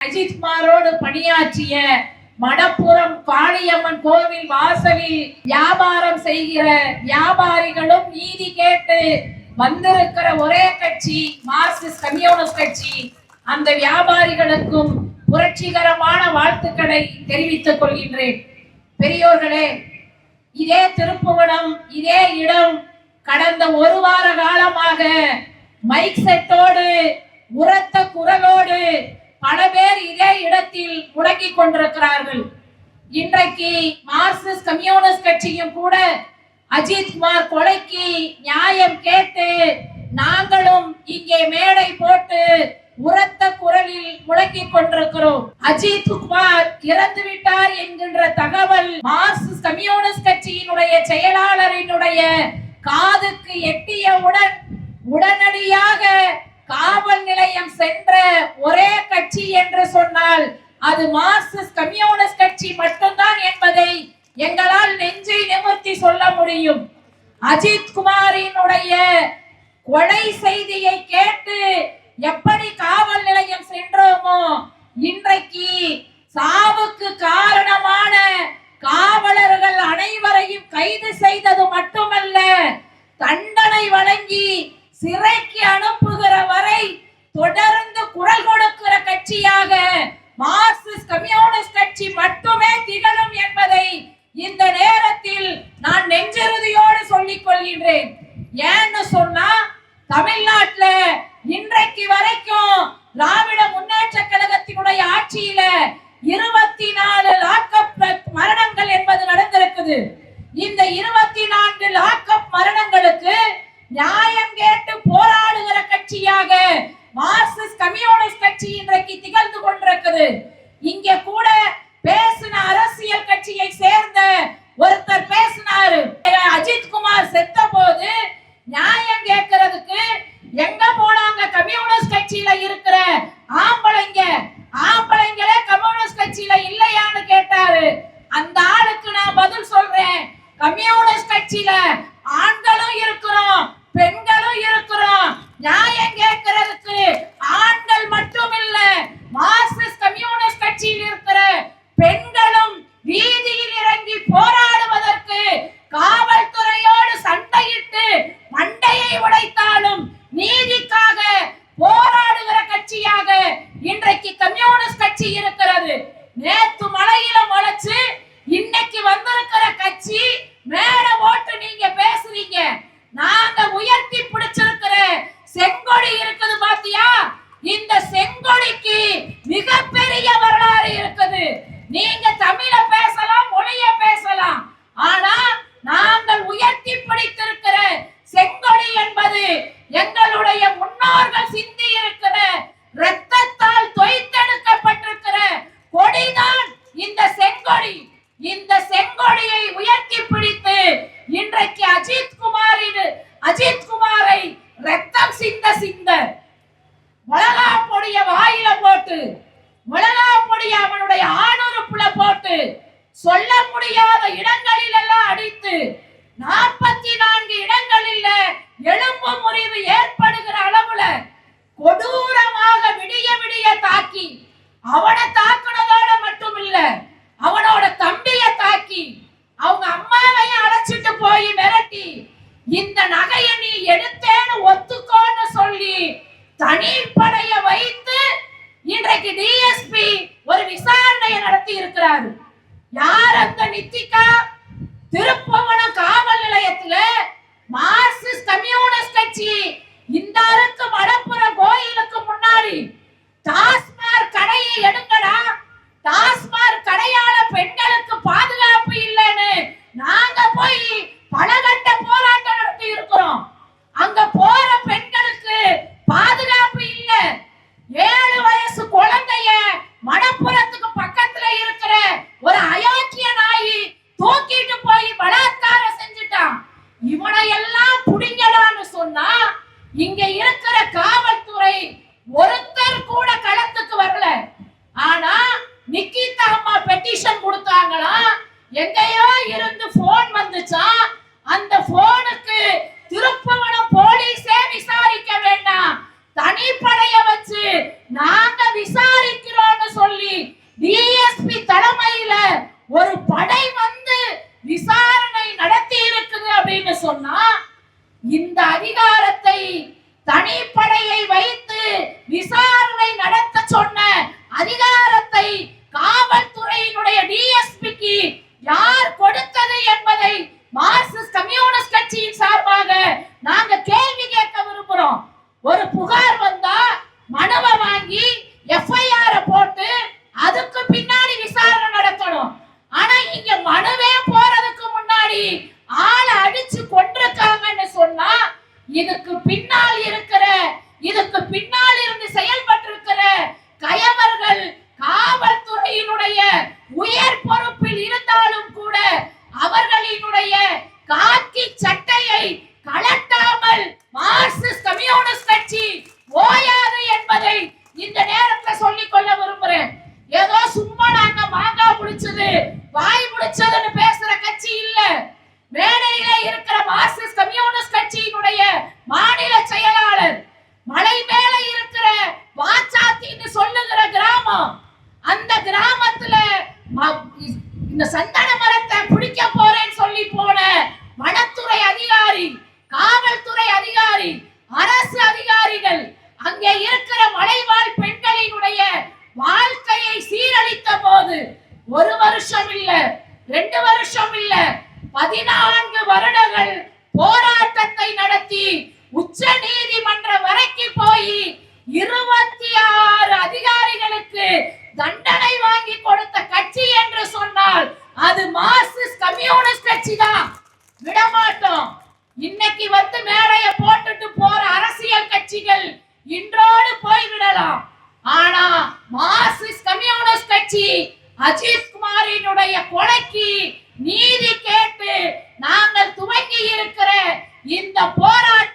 அஜித் குமாரோடு பணியாற்றிய மணப்புறம் காளியம்மன் கோவில் வாசலில் வியாபாரம் செய்கிற வியாபாரிகளும் நீதி கேட்டு வந்திருக்கிற ஒரே கட்சி மார்க்சிஸ்ட் கம்யூனிஸ்ட் கட்சி அந்த வியாபாரிகளுக்கும் புரட்சிகரமான வாழ்த்துக்களை தெரிவித்துக் கொள்கின்றேன். பெரியோர்களே இதே திருப்புவனம் இதே இடம் கடந்த ஒரு வார காலமாக மைக் செட்டோடு உரத்த குரலோடு முடக்கி கொண்டிருக்கிறார்கள். இன்றைக்கு மார்க்சிஸ்ட் கம்யூனிஸ்ட் கட்சியும் கூட அஜித் குமார் கொலைக்கு நியாயம் கேட்டு நாங்களும் இங்கே மேடை போட்டு உரத்த குரலில் முழக்கிக் கொண்டிருக்கிறோம். அஜித் குமார் இறந்து விட்டார் என்கின்ற தகவல் மார்க்சிஸ்ட் கம்யூனிஸ்ட் கட்சியினுடைய செயலாளரினுடைய காதுக்கு எட்டியவுடன் உடனடியாக காவல் நிலையம் சென்ற ஒரே கட்சி என்று சொன்னால் அது மார்க்சிஸ்ட் கம்யூனிஸ்ட் கட்சி மட்டும்தான் என்பதை எங்களால் நெஞ்சை நிமிர்த்தி சொல்ல முடியும். அஜித் குமாரினுடைய கொலை செய்தியை கேட்டு தமிழ்நாட்டுல இன்றைக்கு வரைக்கும் திராவிட முன்னேற்ற கழகத்தினுடைய ஆட்சியில இருபத்தி நாலு லாக்அப் மரணங்கள் என்பது நடந்திருக்குது. இந்த இருபத்தி நான்கு லாக்அப் மரணங்களுக்கு நியாயம் கேட்டு போராடுகிற கட்சியாக மார்க்சிஸ்ட் கம்யூனிஸ்ட் கட்சி இன்றைக்கு திகழ்ந்து கொண்டிருக்குது. இங்க கூட பேசின அரசியல் கட்சியை சேர்ந்த ஒருத்தர் பேசினாரு. அஜித் குமார் செத்த போது நியாயம் கட்சியில இருக்கிற ஆம்பளைங்க. ஆம்பளைங்களே கம்யூனிஸ்ட் கட்சியில இல்லையான்னு கேட்டாரு. அந்த ஆளுக்கு நான் பதில் சொல்றேன். கம்யூனிஸ்ட் கட்சியில ஆண்களும் இருக்கிறோம். போனாங்களாம் எங்கேயோ இருந்து போன் வந்துச்சா? அந்த போனுக்கு திருப்பவனம் போலீஸே விசாரிக்க வேண்டாம். தனிப்படைய வச்சு நாங்க விசாரி பேச்சு அஜித் குமாரினுடைய கொலைக்கு நீதி கேட்டு நாங்கள் துவங்கி இருக்கிற இந்த போராட்டம்